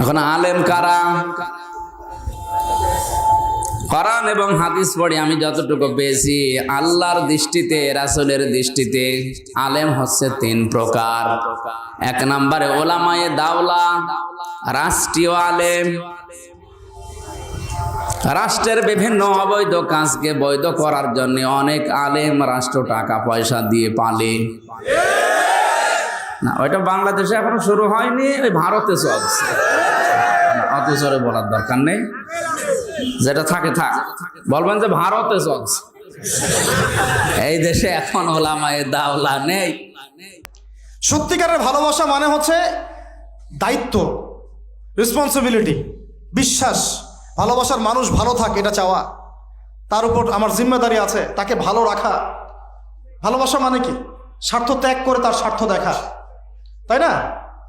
এখন আলেম কারা? কোরআন এবং হাদিস পড়ে আমি যতটুকু পেয়েছি, আল্লাহর দৃষ্টিতে, রাসূলের দৃষ্টিতে আলেম হচ্ছে তিন প্রকার। এক নম্বরে ওলামায়ে দাওলা, রাষ্ট্রীয় আলেম। রাষ্ট্রের বিভিন্ন অবৈধ কাজকে বৈধ করার জন্য অনেক আলেম রাষ্ট্র টাকা পয়সা দিয়ে পালে। না, ওইটা বাংলাদেশে এখনও শুরু হয়নি, ওই ভারতে চলছে। অত জোরে বলার দরকার নেই। যেটা থাকে, থাক। বলবেন যে ভারতে চলছে। এই দেশে এখন ওলামায়ে দাওলা নেই। সত্যিকারের ভালোবাসা মানে হচ্ছে দায়িত্ব রেসপন্সিবিলিটি বিশ্বাস। ভালোবাসার মানুষ ভালো থাকে, এটা চাওয়া। তার উপর আমার জিম্মেদারি আছে, তাকে ভালো রাখা। ভালোবাসা মানে কি? স্বার্থ ত্যাগ করে তার স্বার্থ দেখা। তাই না?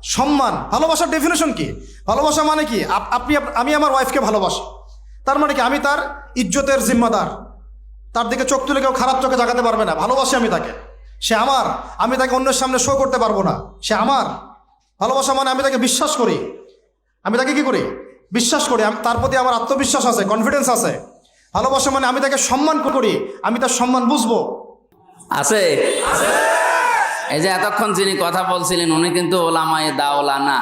সম্মান। ভালোবাসার ডেফিনেশন কি? ভালোবাসা মানে কি? আপ- আপনি আপ- আমি আমার ওয়াইফকে ভালোবাসি। তার মানে কি? আমি তার ইজ্জতের জিম্মাদার। তার দিকে চোখ তুলে কেউ খারাপ চোখে জাগাতে পারবে না। ভালোবাসি আমি তাকে। সে আমার। আমি তাকে অন্যের সামনে শো করতে পারব না। সে আমার। ভালোবাসা মানে আমি তাকে বিশ্বাস করি। আমি তাকে কি করি? বিশ্বাস করি। তার প্রতি আমার আত্মবিশ্বাস আছে কনফিডেন্স আছে। ভালোবাসা মানে আমি তাকে সম্মান করি। আমি তার সম্মান বুঝব। আছে? এই যে এতক্ষণ যিনি কথা বলছিলেন, উনি কিন্তু ওলামায়ে দাওলা না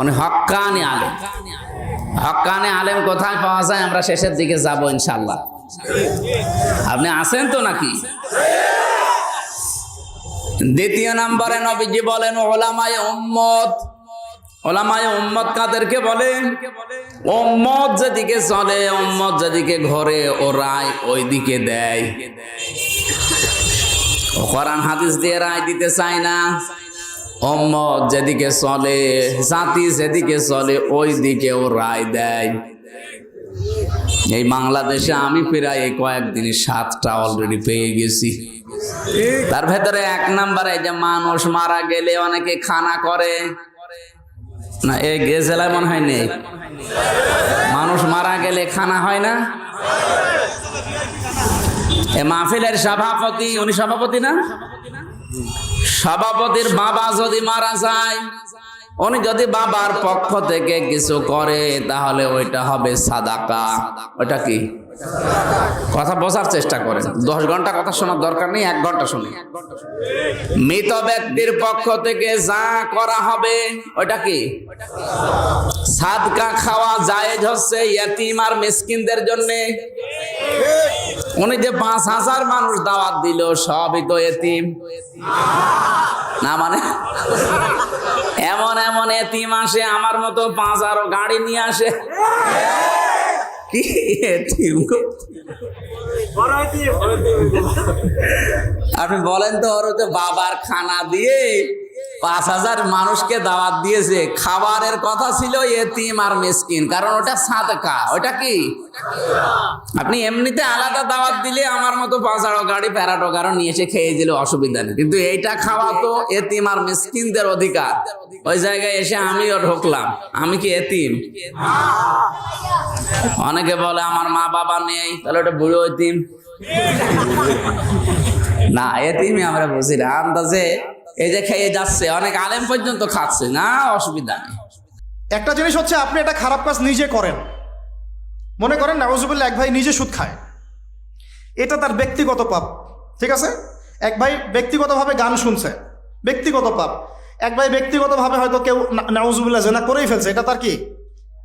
উনি হক্কানি আলেম। হক্কানি আলেম কোথায় পাওয়া যায়? আমরা শেষের দিকে যাব ইনশাল্লাহ আপনি আছেন তো নাকি? দ্বিতীয় নম্বরে নবীজি বলেন, ওলামায়ে উম্মত। ওলামায়ে উম্মত কাদেরকে বলে উম্মত যেদিকে চলে, উম্মত যেদিকে ঘরে ও রায় ওই দিকে দেয়। কোরআন হাদিস দিয়ে রায় দিতে চায় না। উম্মত যেদিকে চলে, জাতি যেদিকে চলে ওই দিকে ও রায় দেয়। এই বাংলাদেশে আমি প্রায় এই কয়েকদিনই সাতটা অলরেডি পেয়ে গেছি। তার ভেতরে এক নাম্বারে যে মানুষ মারা গেলে অনেকে খানা করে। না এই জেলায় মনে হয় নেই। মানুষ মারা গেলে খানা হয় না? মাহফিলের সভাপতি, উনি সভাপতি না? সভাপতির বাবা যদি মারা যায়, উনি যদি বাবার পক্ষ থেকে কিছু করে, তাহলে ওইটা হবে সাদাকা। ওইটা কি? কথা বোঝার চেষ্টা করেন। দশ ঘণ্টা কথা শোনার দরকার নেই, এক ঘণ্টা শুনি। মৃত ব্যক্তির পক্ষ থেকে যা করা হবে, ওইটা কি? সাদকা খাওয়া জায়েজ হচ্ছে ইয়াতিম আর মিসকিনদের জন্য। উনি যে পাঁচ হাজার মানুষ দাওয়াত দিল, সবই তো এতিম। না মানে? এমন এমন এতিম আসে, আমার মতো পাঁচ আরও গাড়ি নিয়ে আসে। আপনি বলেন তো ওর বাবার খানা দিয়ে পাঁচ হাজার মানুষকে দাওয়াত দিয়েছে। খাবারের কথা ছিল এতিম আর মিসকিন, কারণ ওটা সাদকা। ওটা কি? আপনি এমনিতে আলাদা দাওয়াত দিলে আমার মতো পাঁচাড়ো গাড়ি, প্যারাটো কারণ নিয়ে এসে খেয়ে দিলে অসুবিধা নেই। কিন্তু এইটা খাওয়া তো এতিম আর মিসকিনদের অধিকার। ওই জায়গায় এসে আমিও ঢুকলাম। আমি কি এতিম? অনেকে বলে আমার মা বাবা নেই, তাহলে ওটা বুড়ো এতিম? না, এতিমই আমরা বুঝি না। আন্দাজে এই যে খেয়ে যাচ্ছে, অনেক আলেম পর্যন্ত খাচ্ছে, না অসুবিধা নেই। একটা জিনিস হচ্ছে, আপনি একটা খারাপ কাজ নিজে করেন। মনে করেন নাওজুবুল্লাহ এক ভাই নিজে সুদ খায়। এটা তার ব্যক্তিগত পাপ, ঠিক আছে? এক ভাই ব্যক্তিগতভাবে গান শুনছে, ব্যক্তিগত পাপ। এক ভাই ব্যক্তিগতভাবে হয়তো কেউ না- নাউজুবিল্লাহ জেনা করেই ফেলছে, এটা তার কি?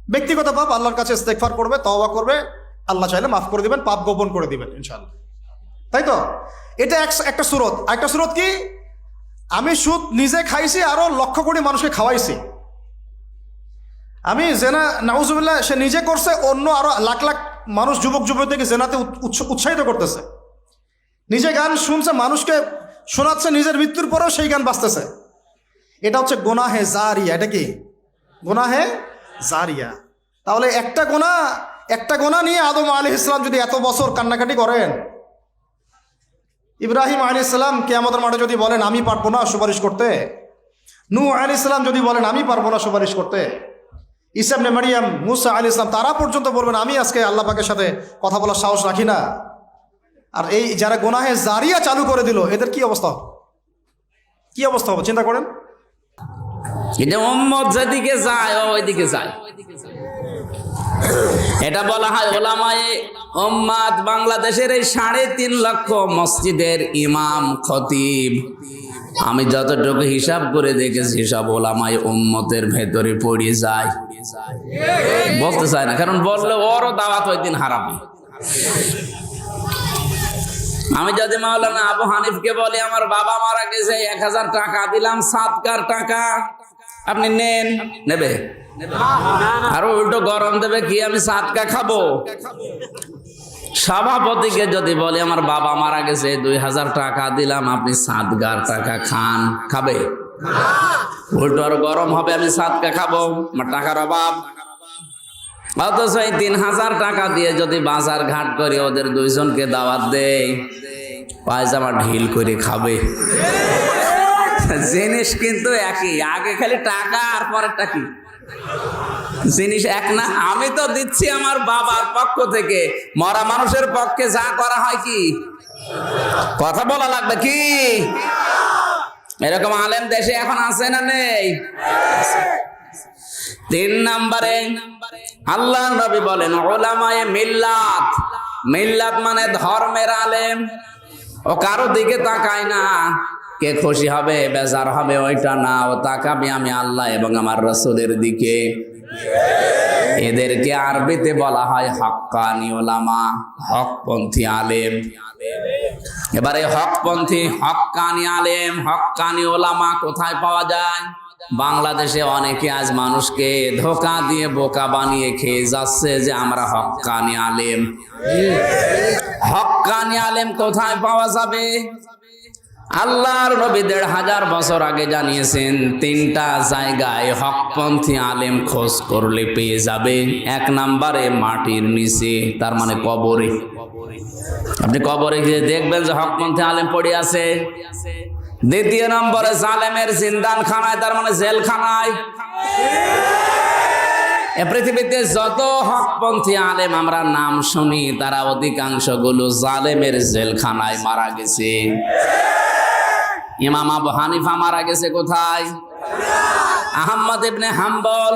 ব্যক্তিগত পাপ, আল্লাহর কাছে ইস্তেকফার করবে, তওবা করবে, আল্লাহ চাইলে মাফ করে দিবেন, পাপ গোপন করে দিবেন ইনশাল্লাহ তাই তো? এটা এক- একটা সুরত একটা সুরত কি? আমি সুদ নিজে খাইছি আরও লক্ষ কোটি মানুষকে খাওয়াইছি। আমি জেনা, নাউজুবিল্লাহ, সে নিজে করছে, অন্য আরও লাখ লাখ মানুষ, যুবক, যুবতীকে জেনাতে উৎস- উৎসাহিত করতেছে। নিজে গান শুনছে, মানুষকে শোনাচ্ছে, নিজের মৃত্যুর পরেও সেই গান বাজতেছে। এটা হচ্ছে গোনা গোনাহে জারিয়া, এটা কি? গোনা গোনাহে জারিয়া। তাহলে একটা গোনা একটা গোনা নিয়ে আদম আলী ইসলাম যদি এত বছর কান্নাকাটি করেন ইব্রাহিম আলী ইসলাম কেয়ামতের মাঠে যদি বলেন, আমি পারব না সুপারিশ করতে। নু আলী ইসলাম যদি বলেন, আমি পারব না সুপারিশ করতে। ইসাবনে মারিয়াম, মুসা আলী ইসলাম তারা পর্যন্ত বলবেন, আমি আজকে আল্লাহ পাকের সাথে কথা বলার সাহস রাখি না। আর এই যারা গোনাহে জারিয়া চালু করে দিল, এদের কি অবস্থা কি অবস্থা হবে? চিন্তা করেন। যেদিকে যায়, ওইদিকে যায়। এটা বলা হয় ওলামায়ে উম্মাদ বাংলাদেশের এই সাড়ে তিন লক্ষ মসজিদের ইমাম খতিব। আমি যতটুকু হিসাব করে দেখেছি, সব ওলামায় উম্মতের ভেতরে পড়ে যায়। বলতে চায় না, কারণ বললে ওরও দাওয়াত ওই দিন হারাবে আমি যদি মাওলানা আবু হানিফকে বলি, আমার বাবা মারা গেছে, এক হাজার টাকা দিলাম, সাতকার টাকা। আপনি নেন, নেবে? আর উল্টো গরম দেবে কি? আমি সাতকা খাব। সভাপতিকে যদি বলে, আমার বাবা মারা গেছে, দুই হাজার টাকা দিলাম, আপনি সাতগার টাকা খান। খাবে? উল্টো আর গরম হবে, আমি সাতকা খাব। আমার টাকার অভাব। অথচ এই তিন হাজার টাকা দিয়ে যদি বাজার ঘাট করে, ওদের দুইজনকে দাওয়াত দেয় পায়জামা ঢিল করে খাবে। জিনিস কিন্তু একই, আগে খালি টাকা আর পরেরটা কি? জিনিস এক না, আমি তো দিচ্ছি আমার বাবার পক্ষ থেকে। মরা মানুষের পক্ষে যা করা হয় কি? কথা বলা লাগবে কি? এরকম আলেম দেশে এখন আছে না নেই? তিন নম্বরে, আল্লাহ নবী বলেন ওলামায়ে মিল্লাত। মিল্লাত মানে ধর্মের আলেম। ও কারও দিকে তাকায় না। কে খুশি হবে, বেজার হবে ওইটা না। ও তাকাবে আমি আল্লাহ এবং আমার রসুলের দিকে। এদেরকে আরবিতে বলা হয় হক্কানি ওলামা, হকপন্থী আলেম। এবারে হকপন্থী হক্কানি আলেম হক্কানি ওলামা কোথায় পাওয়া যায়? বাংলাদেশে অনেকে আজ মানুষকে ধোকা দিয়ে বোকা বানিয়ে খেয়ে যাচ্ছে যে আমরা হক্কানি আলেম। হক্কানি আলেম কোথায় পাওয়া যাবে? আল্লাহর নবী দেড় হাজার বছর আগে জানিয়েছেন, তিনটা জায়গায় হকপন্থী আলেম খোঁজ করলে পেয়ে যাবে। এক নাম্বারে মাটির নিচে, তার মানে কবরে। আপনি কবরে গিয়ে দেখবেন যে হকপন্থী আলেম পড়ে আছে। দ্বিতীয় নম্বরে জালেমের জিন্দান খানায় তার মানে জেলখানায়। পৃথিবীতে যত হকপন্থী আলেম আমরা নাম শুনি, তারা অধিকাংশগুলো জালেমের জেলখানায় মারা গেছে। ইমাম আবু হানিফা মারা গেছে কোথায়? আহম্মদ ইবনে হাম্বল।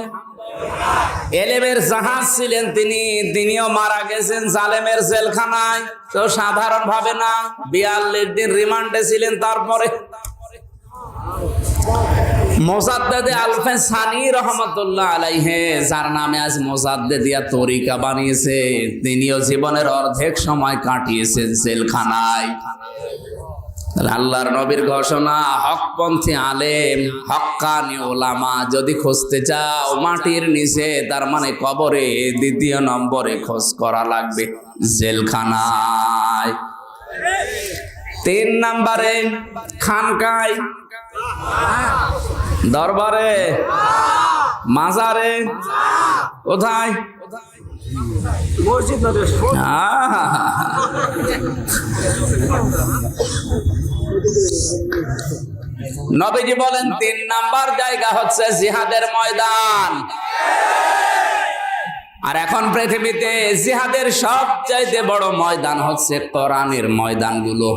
এলেমের জাহাজ ছিলেন তিনি, তিনিও মারা গেছেন জালেমের জেলখানায়। তো সাধারণ ভাবে না, বিয়াল্লিশ দিন রিমান্ডে ছিলেন তারপরে। আলফে নামে আজ তরিকা বানিয়েছে। তিনিও জীবনের অর্ধেক সময় কাটিয়েছেন জেলখানায়। তাহলে আল্লাহর নবীর ঘোষণা হকপন্থী আলেম হক্কানি ওলামা যদি খুঁজতে চাও মাটির নিচে তার মানে কবরে দ্বিতীয় নম্বরে খোঁজ করা লাগবে জেলখানায়। তিন নম্বরে খানকায় দরবারে মাজারে কোথায়? নবীজি বলেন, তিন নাম্বার জায়গা হচ্ছে জিহাদের ময়দান। আর এখন পৃথিবীতে জিহাদের সবচাইতে বড় ময়দান হচ্ছে কোরআনের ময়দানগুলো।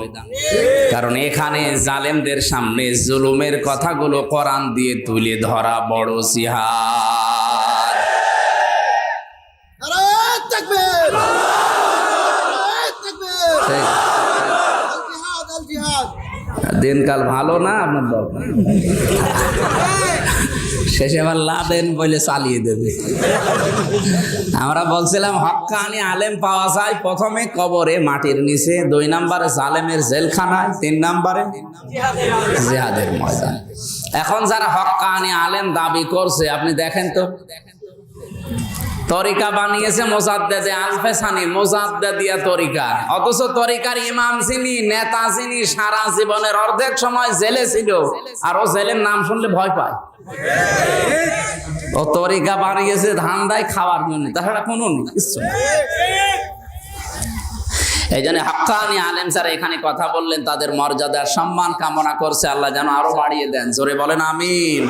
কারণ এখানে জালেমদের সামনে জুলুমের কথাগুলো কোরআন দিয়ে তুলে ধরা বড় জিহাদ নারায়ণ তাকবীর নারায়ণ তাকবীর ঠিক। আল জিহাদ আল জিহাদ দিনকাল ভালো না, আপনার দরকার শেষে আবার লাদেন বলে চালিয়ে দেবে। আমরা বলছিলাম, হক্কানি আলেম পাওয়া যায় প্রথমে কবরে, মাটির নিচে, দুই নম্বরে জালেমের জেলখানায়, তিন নম্বরে জেহাদের ময়দান। এখন যারা হক্কানি আলেম দাবি করছে, আপনি দেখেন তো তরিকা বানিয়েছে মোজাদ্দেদে আলফেসানি মোজাদ্দেদিয়া তরিকা। অথচ তরিকার ইমাম যিনি নেতা যিনি সারা জীবনের অর্ধেক সময় জেলে ছিল আর ও জেলের নাম শুনলে ভয় পায়। ও তরিকা বানিয়েছে ধান দেয় খাওয়ার জন্য তাছাড়া কোনো নেই, এই জন্য হাক্কানি আলেম স্যার এখানে কথা বললেন তাদের মর্যাদার সম্মান কামনা করছে আল্লাহ যেন আরও বাড়িয়ে দেন। জোরে বলেন আমিন।